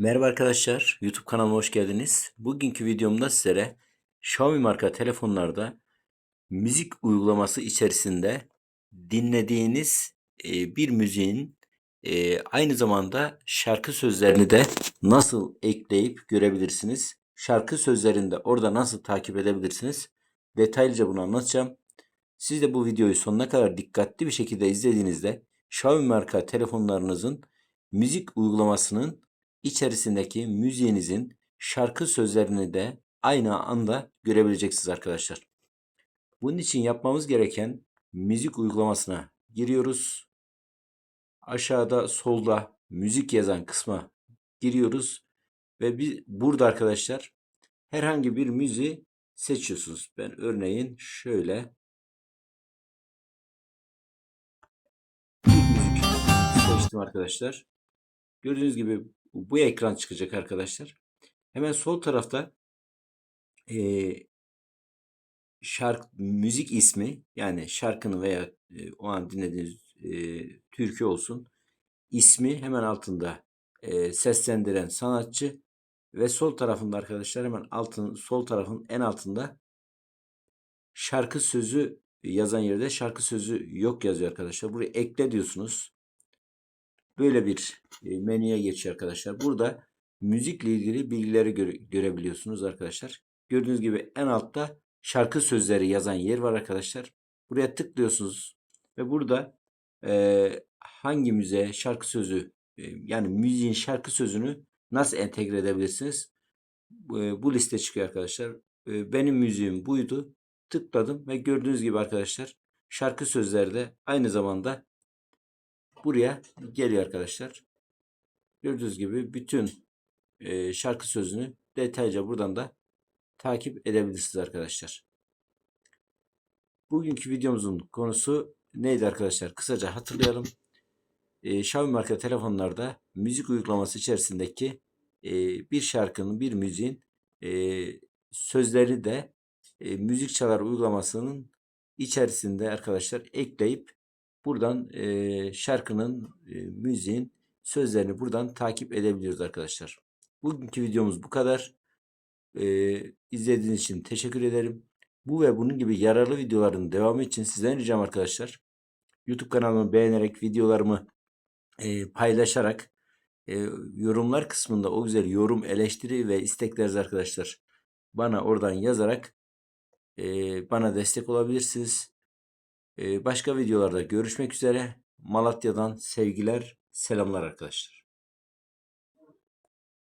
Merhaba arkadaşlar, YouTube kanalıma hoş geldiniz. Bugünkü videomda sizlere Xiaomi marka telefonlarda müzik uygulaması içerisinde dinlediğiniz e, bir müziğin e, aynı zamanda şarkı sözlerini de nasıl ekleyip görebilirsiniz? Şarkı sözlerini de orada nasıl takip edebilirsiniz? Detaylıca bunu anlatacağım. Siz de bu videoyu sonuna kadar dikkatli bir şekilde izlediğinizde Xiaomi marka telefonlarınızın müzik uygulamasının içerisindeki müziğinizin şarkı sözlerini de aynı anda görebileceksiniz arkadaşlar. Bunun için yapmamız gereken müzik uygulamasına giriyoruz. Aşağıda solda müzik yazan kısma giriyoruz ve bir burada arkadaşlar herhangi bir müziği seçiyorsunuz. Ben örneğin şöyle seçtim arkadaşlar. Gördüğünüz gibi bu ekran çıkacak arkadaşlar. Hemen sol tarafta eee şarkı müzik ismi yani şarkının veya e, o an dinlediğiniz e, türkü olsun ismi hemen altında e, seslendiren sanatçı ve sol tarafında arkadaşlar hemen altın sol tarafın en altında şarkı sözü yazan yerde şarkı sözü yok yazıyor arkadaşlar. Buraya ekle diyorsunuz. Böyle bir e, menüye geçiyor arkadaşlar. Burada müzikle ilgili bilgileri göre, görebiliyorsunuz arkadaşlar. Gördüğünüz gibi en altta şarkı sözleri yazan yer var arkadaşlar. Buraya tıklıyorsunuz ve burada e, hangi müziğe şarkı sözü e, yani müziğin şarkı sözünü nasıl entegre edebilirsiniz? E, bu liste çıkıyor arkadaşlar. E, benim müziğim buydu. Tıkladım ve gördüğünüz gibi arkadaşlar şarkı sözleri de aynı zamanda buraya geliyor arkadaşlar. Gördüğünüz gibi bütün e, şarkı sözünü detaylıca buradan da takip edebilirsiniz arkadaşlar. Bugünkü videomuzun konusu neydi arkadaşlar? Kısaca hatırlayalım. E, Xiaomi marka telefonlarda müzik uygulaması içerisindeki e, bir şarkının, bir müziğin e, sözleri de e, müzik çalar uygulamasının içerisinde arkadaşlar ekleyip buradan e, şarkının, e, müziğin sözlerini buradan takip edebiliyoruz arkadaşlar. Bugünkü videomuz bu kadar. Ee, izlediğiniz için teşekkür ederim. Bu ve bunun gibi yararlı videoların devamı için sizden ricam arkadaşlar. YouTube kanalımı beğenerek videolarımı e, paylaşarak e, yorumlar kısmında o güzel yorum, eleştiri ve istekleriniz arkadaşlar bana oradan yazarak e, bana destek olabilirsiniz. E, başka videolarda görüşmek üzere. Malatya'dan sevgiler, selamlar arkadaşlar.